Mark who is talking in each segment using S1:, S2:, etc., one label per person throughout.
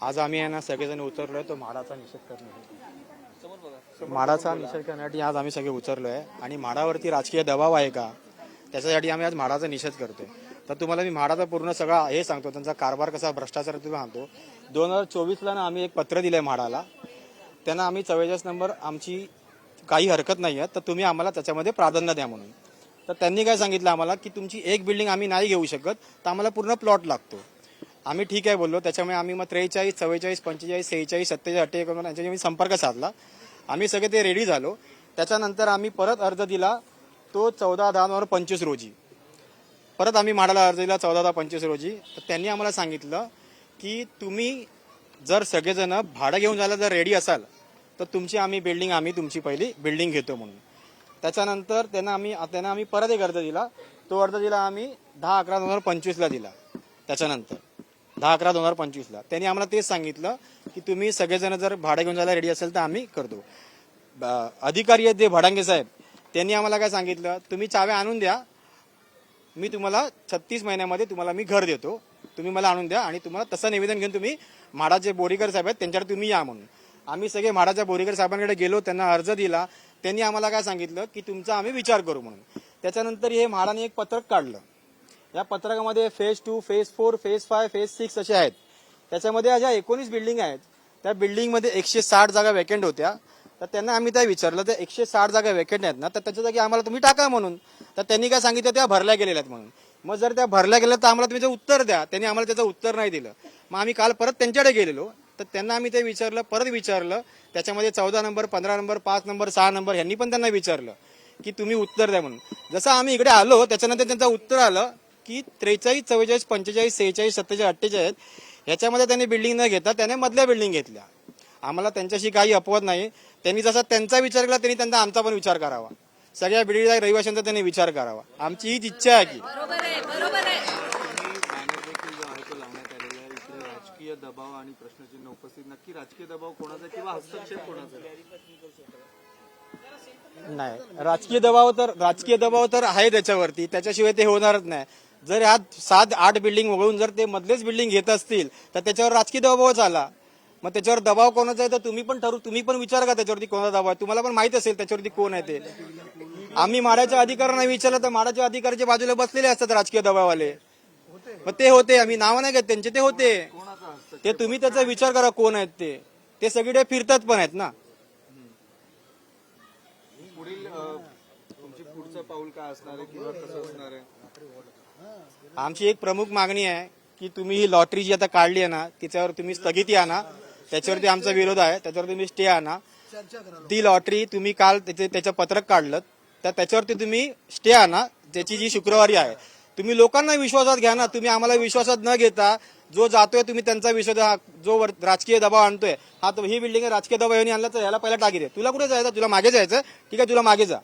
S1: आज आम्ही आहे ना सगळेजण उतरलोय तो म्हाडाचा निषेध करण्यासाठी म्हाडाचा निषेध करण्यासाठी आज आम्ही सगळे उतरलोय आहे आणि म्हाडावरती राजकीय दबाव आहे का? त्याच्यासाठी आम्ही आज म्हाडाचा निषेध करतोय. तर तुम्हाला मी म्हाडाचा पूर्ण सगळा हे सांगतो त्यांचा कारभार कसा भ्रष्टाचार तुम्ही सांगतो. दोन हजार चोवीसला ना आम्ही एक पत्र दिलंय म्हाडाला त्यांना आम्ही चव्वेचाळीस नंबर आमची काही हरकत नाही आहे तर तुम्ही आम्हाला त्याच्यामध्ये प्राधान्य द्या म्हणून. तर त्यांनी काय सांगितलं आम्हाला की तुमची एक बिल्डिंग आम्ही नाही घेऊ शकत तर आम्हाला पूर्ण प्लॉट लागतो. आम्ही ठीक आहे बोललो. त्याच्यामुळे आम्ही मग त्रेचाळीस चव्वेचाळीस पंचेचाळीस सेहेचाळीस सत्तेचाळीस अठ्ठेचाळीस यांच्याशी आम्ही संपर्क साधला. आम्ही सगळे ते रेडी झालो. त्याच्यानंतर आम्ही परत अर्ज दिला तो चौदा दहा नोव्हेंबर पंचवीस रोजी. परत आम्ही म्हाडाला अर्ज दिला चौदा दहा पंचवीस रोजी. तर त्यांनी आम्हाला सांगितलं की तुम्ही जर सगळेजण भाडं घेऊन जायला जर रेडी असाल तर तुमची आम्ही बिल्डिंग आम्ही तुमची पहिली बिल्डिंग घेतो म्हणून. त्याच्यानंतर त्यांना आम्ही त्यांना आम्ही परत एक अर्ज दिला. तो अर्ज दिला आम्ही दहा अकरा दोन हजार पंचवीसला दिला. त्याच्यानंतर. दहा अकरा दोन हजार पंचवीसला. त्यांनी आम्हाला तेच सांगितलं की तुम्ही सगळेजण जर भाडं घेऊन जायला रेडी असेल तर आम्ही करतो. ब- अधिकारी आहेत जे भडांगे साहेब. त्यांनी आम्हाला काय सांगितलं? तुम्ही चाव्या आणून द्या. मी तुम्हाला छत्तीस महिन्यामध्ये तुम्हाला मी घर देतो. तुम्ही मला आणून द्या आणि तुम्हाला तसं निवेदन घेऊन तुम्ही म्हाडाचे बोरीकर साहेब आहेत त्यांच्याकडे तुम्ही या म्हणून. आम्ही सगळे म्हाडाच्या बोरीकर साहेबांकडे गेलो त्यांना अर्ज दिला. त्यांनी आम्हाला काय सांगितलं? की तुमचा आम्ही विचार करू म्हणून. त्याच्यानंतर हे म्हाडाने एक पत्रक काढलं. या पत्रकामध्ये phase two phase four phase five phase six असे आहेत. त्याच्यामध्ये ज्या एकोणीस बिल्डिंग आहेत. त्या बिल्डिंगमध्ये एकशे साठ जागा वेकेंट होत्या. तर त्यांना आम्ही त्या विचारलं तर एकशे साठ जागा वेकेंट आहेत ना तर त्याच्या जागी आम्हाला तुम्ही टाका म्हणून. तर त्यांनी काय सांगितलं त्या भरल्या गेलेल्या आहेत म्हणून. मग जर त्या भरल्या गेल्या तर आम्हाला तुम्ही जर उत्तर द्या. त्यांनी आम्हाला त्याचं उत्तर नाही दिलं. मग आम्ही काल परत त्यांच्याकडे गेलेलो. तर त्यांना आम्ही ते विचारलं परत विचारलं. त्याच्यामध्ये चौदा नंबर पंधरा नंबर पाच नंबर सहा नंबर यांनी पण त्यांना विचारलं की तुम्ही उत्तर द्या म्हणून. जसं आम्ही इकडे आलो त्याच्यानंतर त्यांचं उत्तर आलं की त्रेचाळीस चव्वेचाळीस पंचेचाळीस सेहेचाळीस सत्तेचाळीस अठ्ठेचाळीस ह्याच्यामध्ये त्यांनी बिल्डिंग न घेता त्याने मधल्या बिल्डिंग घेतल्या. आम्हाला त्यांच्याशी काही अपवाद नाही. त्यांनी जसा त्यांचा विचार केला त्यांनी त्यांचा आमचा पण विचार करावा. सगळ्या बिल्डिंग रहिवाशांचा त्यांनी विचार करावा. आमची हीच इच्छा आहे की.
S2: राजकीय दबाव आणि प्रश्नचिन्ह उपस्थित नक्की राजकीय दबाव कोणाचा किंवा हस्तक्षेप कोणाचा?
S1: नाही राजकीय दबाव तर राजकीय दबाव तर आहे त्याच्यावरती. त्याच्याशिवाय ते होणारच नाही. जर ह्या सात आठ बिल्डिंग वगळून जर ते मधलेच बिल्डिंग घेत असतील तर त्याच्यावर राजकीय दबावच आला मग त्याच्यावर दबाव कोणाचा आहे तर तुम्ही पण ठरवू तुम्ही पण विचार का त्याच्यावरती कोणाचा दबाव आहे. तुम्हाला पण माहीत असेल त्याच्यावरती कोण आहे ते. आम्ही माडाच्या अधिकाऱ्यांना विचारलं तर माडाच्या अधिकाऱ्याच्या बाजूला बसलेले असतात राजकीय दबाववाले मग ते होते आम्ही नावं नाही घेत त्यांचे ते होते. ते तुम्ही त्याचा विचार करा कोण आहेत ते. ते सगळे फिरतात पण आहेत ना.
S2: पुढील तुमची पुढचं पाऊल काय असणार आहे किंवा कसं असणार आहे?
S1: आमची एक प्रमुख मागणी आहे की तुम्ही ही लॉटरी जी आता काढली आहे ना तिच्यावर तुम्ही स्थगिती आणा. त्याच्यावरती आमचा विरोध आहे. त्याच्यावर तुम्ही स्टे आणा. ती लॉटरी तुम्ही काल त्याचे त्याचं पत्रक काढलं तर त्याच्यावरती तुम्ही स्टे आणा ज्याची जी शुक्रवारी आहे. तुम्ही लोकांना विश्वासात घ्या ना. तुम्ही आम्हाला विश्वासात न घेता जो जातोय तुम्ही त्यांचा विश्वास हा जो वर- राजकीय दबाव आणतोय. हा तो ही बिल्डिंग राजकीय दबाव यांनी आणला तर याला पहिला टाकी दे तुला कुठे जायचं? तुला मागे जायचं? ठीक आहे तुला मागे जा.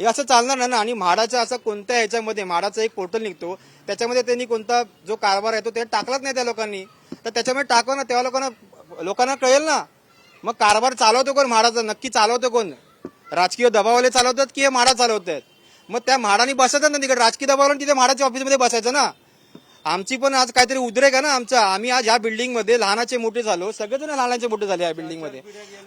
S1: हे असं चालणार नाही ना. आणि म्हाडाच्या असं कोणत्या ह्याच्यामध्ये म्हाडाचा एक पोर्टल निघतो त्याच्यामध्ये त्यांनी कोणता जो कारभार आहे तो ते टाकलाच नाही त्या लोकांनी. तर त्याच्यामध्ये टाकवा ना तेव्हा लोकांना लोकांना कळेल ना. मग कारभार चालवतो कोण म्हाडाचा? नक्की चालवतो कोण? राजकीय दबावाले चालवतात की हे म्हाडा चालवत आहेत मग त्या म्हाडानी बसायचं ना तिकडे. राजकीय दबावाला तिथे म्हाडाच्या ऑफिसमध्ये बसायचं ना. आमची पण आज काहीतरी उद्रेक आहे ना आमचा. आम्ही आज ह्या बिल्डिंगमध्ये लहानाचे मोठे झालो. सगळेजण लहानाचे मोठे झाले या बिल्डिंगमध्ये.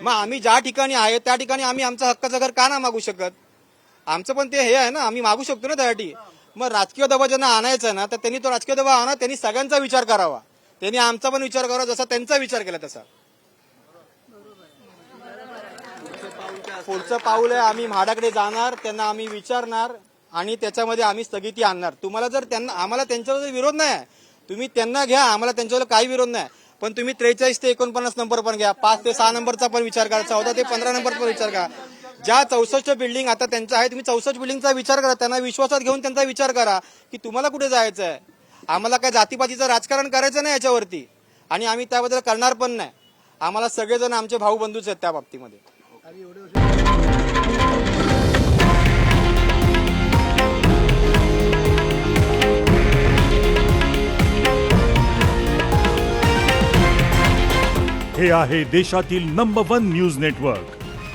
S1: मग आम्ही ज्या ठिकाणी आहे त्या ठिकाणी आम्ही आमचा हक्काचं घर का ना मागू शकत? आमचं पण ते हे आहे ना आम्ही मागू शकतो ना त्यासाठी. मग राजकीय दबाव ज्यांना आणायचा आहे ना तर त्यांनी तो राजकीय दबाव आणा त्यांनी सगळ्यांचा विचार करावा. त्यांनी आमचा पण विचार करावा जसा त्यांचा विचार केला तसा. पुढचं पाऊल आहे आम्ही म्हाडाकडे जाणार त्यांना आम्ही विचारणार आणि त्याच्यामध्ये आम्ही स्थगिती आणणार. तुम्हाला जर त्यांना आम्हाला त्यांच्यावर विरोध नाही आहे तुम्ही त्यांना घ्या आम्हाला त्यांच्यावर काही विरोध नाही पण तुम्ही त्रेचाळीस ते एकोणपन्नास नंबर पण घ्या पाच ते सहा नंबरचा पण विचार करा चौदा ते पंधरा नंबर पण विचार करा. ज्या चौसष्ट बिल्डिंग आता त्यांचं आहे तुम्ही चौसष्ट बिल्डिंगचा विचार करा त्यांना विश्वासात घेऊन त्यांचा विचार करा की तुम्हाला कुठे जायचं आहे? आम्हाला काय जातीपातीचं राजकारण करायचं नाही याच्यावरती. आणि आम्ही त्याबद्दल करणार पण नाही. आम्हाला सगळेजण आमचे भाऊ बंधूच आहेत त्या बाबतीमध्ये.
S3: हे आहे देशातील नंबर वन न्यूज नेटवर्क